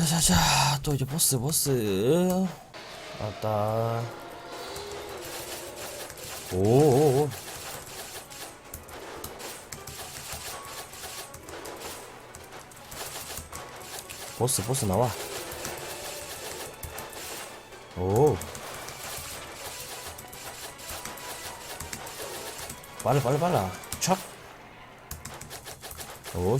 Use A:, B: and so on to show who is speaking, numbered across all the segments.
A: 자자자 또 이제 보스 보스. 아따 오오오. 보스 보스 나와. 오. 빨라 빨라 빨라 촥오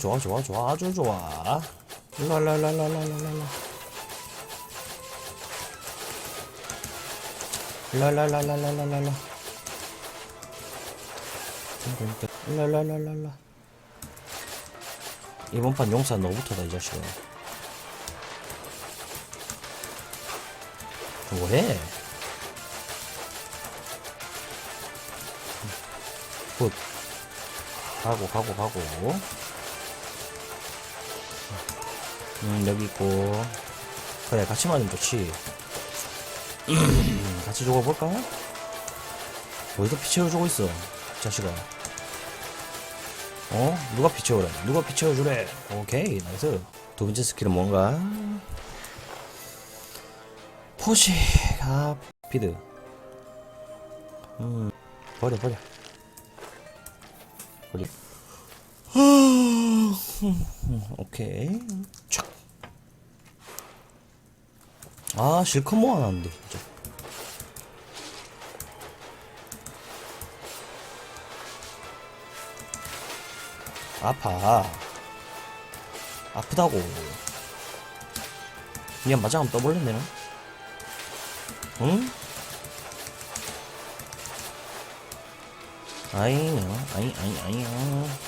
A: 좋아 좋아 좋아. 아주 좋아. 라라라라라라라 라라라라라라라라 라라라라라 이번 판 용사 너부터다 이 자식아 뭐해 굿 가고 가고 가고 음, 여기 있고. 그래, 같이 맞으면 좋지. 음, 같이 죽어볼까? 어디서 피채워 주고 있어, 자식아. 어? 누가 피채워래? 누가 피채워주래? 오케이, 나이스. 두 번째 스킬은 뭔가? 포식, 아, 피드. 음, 버려, 버려. 버려. 아, 오케이. 촥. 아, 실컷 모아놨는데, 진짜. 아파. 아프다고. 그냥 마지막 한번 떠볼래, 내가? 응? 아잉, 아잉, 아잉, 아잉.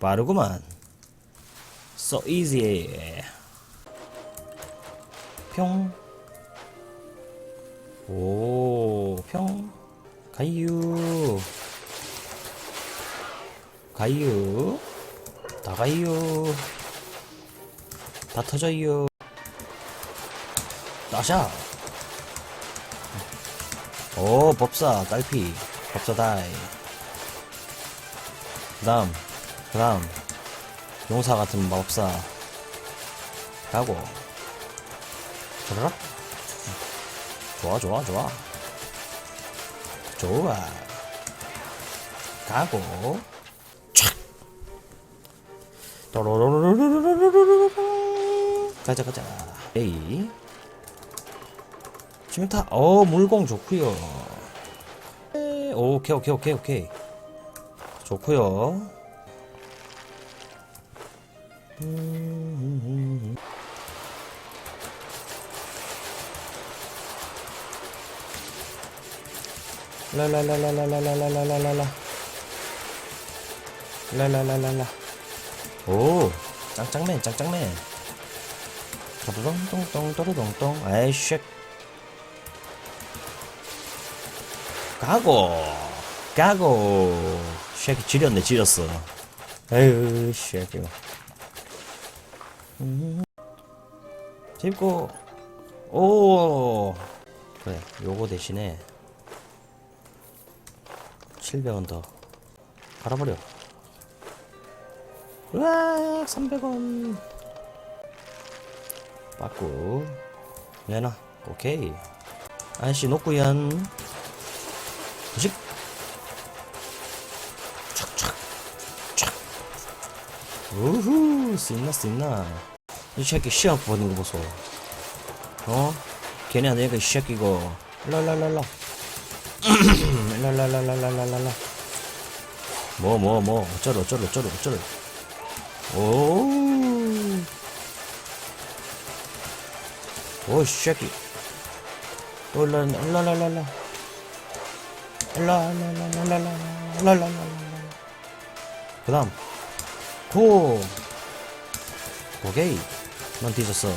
A: 빠르구만. So easy. 평. 오, 평. 가유. 가유. 다 가유. 다 터져요. 나샤. 오, 법사, 딸피. 법사 다이. 그 다음, 그 다음. 용사 같은 마법사. 가고. 저러라. 좋아, 좋아, 좋아. 좋아. 가고. 촥. 또로로로로로로로로로로. 가자, 가자. 에이. 침타, 어, 물공 좋구요. 에, 오케이, 오케이, 오케이, 오케이. 좋구요. 음, 라라라라라라라라라라라. 라라라라라. 오, 짱짱맨, 짱짱맨. 또르동똥똥, 또르동똥. 아이, 쉑. 가고, 가고. 쉑이 지렸네, 지렸어. 에휴, 쉑이. 음. 재밌고. 오. 그래 요거 대신에 700원 더 갈아버려. 으악 300원. 빠꾸. 내놔. 오케이. 아저씨 놓고 연90 우후, 씹나, 씹나. 이 새끼 시합 보는 거 보소. 어? 걔네 내가 이 새끼고. 랄랄랄라. 랄랄랄랄랄랄랄라. 뭐, 뭐, 뭐. 어쩌러, 어쩌러, 어쩌러, 어쩌러. 오. 오, 이 새끼. 또, 랄, 랄랄랄라. 랄랄랄랄랄랄랄랄랄랄랄. 그 다음. 고. 오케이. 넌 뒤졌어.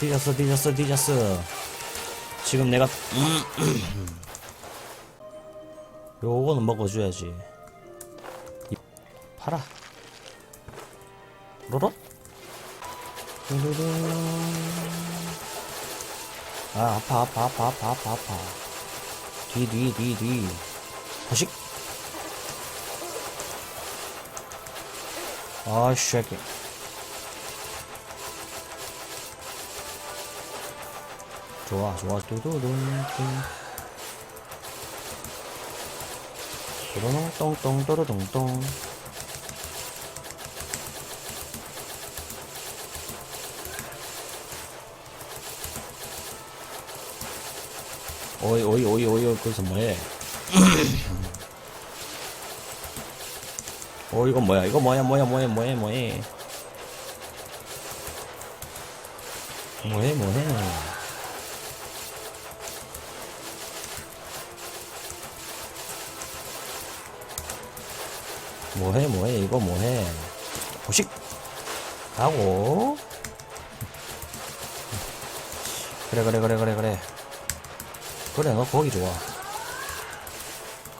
A: 뒤졌어, 뒤졌어, 뒤졌어. 지금 내가, 요거는 먹어줘야지. 이- 팔아. 로로? 아, 아파, 아파, 아파, 아파, 아파, 아파. 뒤, 뒤, 뒤, 뒤. 허식. 아, 쉐기. 좋아, 좋아, 뚜두둥, 뚱. 또로롱, 똥똥, 또로롱, 똥. 오이, 오이, 오이, 오이, 오이, 거기서 뭐해? 어, 이거 뭐야? 이거 뭐야? 뭐야? 뭐야? 뭐야? 뭐해? 뭐해? 뭐해? 뭐해? 뭐해? 이거 뭐해? 보식 가고 그래 그래 그래 그래 그래 그래 너 거기 좋아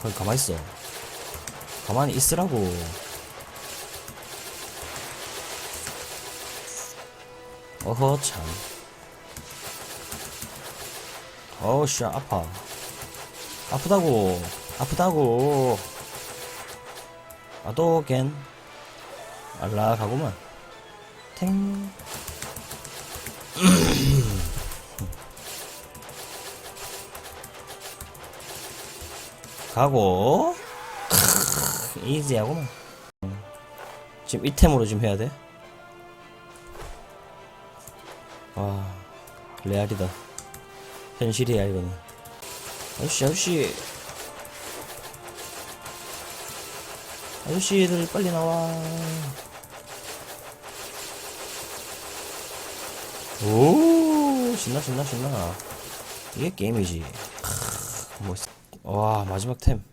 A: 거기 가만히 있어 가만히 있으라고. 어허 참. 어우 씨 아파. 아프다고. 아프다고. 아도겐 알락하구만. 탱. 가고. 크, 이지하구만 지금 이템으로 지금 해야 돼? 와 레알이다. 현실이야 이거는. 아저씨 아저씨. 아저씨들 빨리 나와. 오 신나 신나 신나. 이게 게임이지. 크, 뭐, 와 마지막 템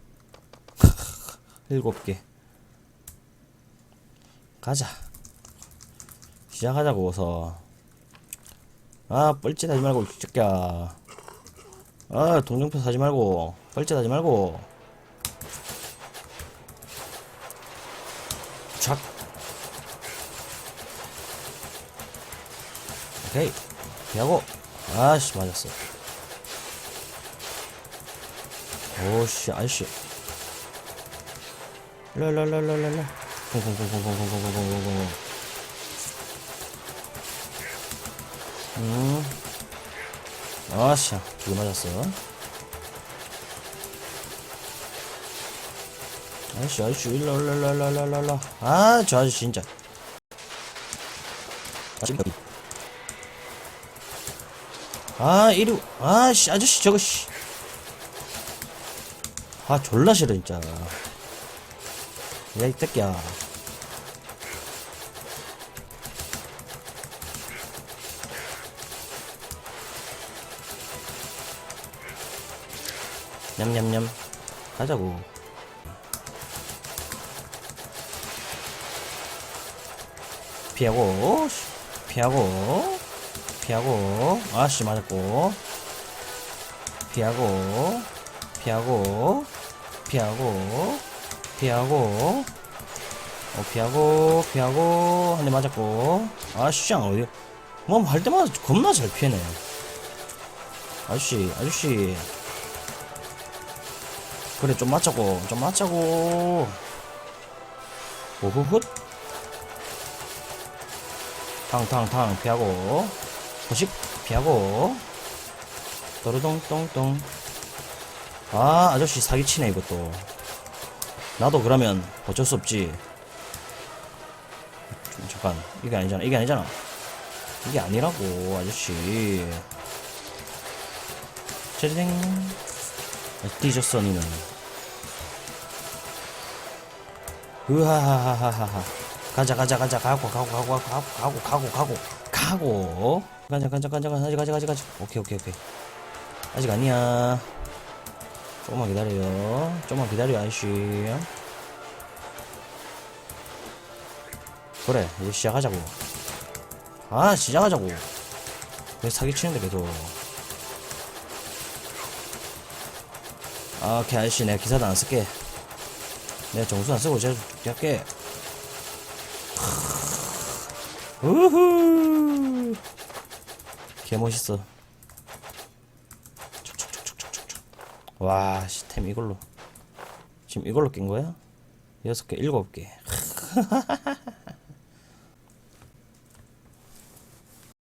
A: 일곱 개. 가자. 시작하자고 어서. 아 뻘짓하지 말고 이 새끼야. 아 동정표 사지 말고 뻘짓하지 말고. 착 오케이. 피하고. 아씨 맞았어. 오씨 아저씨 랄랄랄랄랄라. 콩콩콩콩콩콩콩콩콩콩콩 음 아씨 두개 맞았어 일로 일로 일로 일로 아저 아저씨 진짜 아 이리 아씨 아저씨 저거 씨아 졸라 싫어 진짜 야 이 새끼야. 냠냠냠. 가자고. 피하고 씨, 피하고 피하고. 아씨 맞았고. 피하고 피하고 피하고 피하고 어 피하고 피하고 한 대 맞았고. 아씨 어디 뭐할 때마다 겁나 잘 피해네. 아저씨 아저씨. 그래 좀 맞자고 좀 맞자고. 오후훗 탕탕탕 피하고. 호식 피하고. 또르동똥똥. 아 아저씨 사기치네 이것도 나도 그러면 어쩔 수 없지. 좀 잠깐 이게 아니잖아 이게 아니잖아. 이게 아니라고 아저씨. 짜리댕 뒤졌어 니는. 으하하하하하 가자 가자 가자. 가고 가고 가고 가고 가고 가고 가고. 가고. 가자 가자 가자 가자 가자 가자 가자. 오케이 오케이 오케이. 아직 아니야 조금만 기다려요. 조금만 기다려 아저씨. 그래 이제 시작하자고. 아 시작하자고. 왜 사기치는데 계속. 아 오케이 아저씨. 내가 기사도 안 쓸게. 내가 정수 안 쓰고 제가 죽게 할게. 우후. 개 멋있어 와 시템 이걸로 지금 이걸로 낀 거야? 여섯 개 일곱 개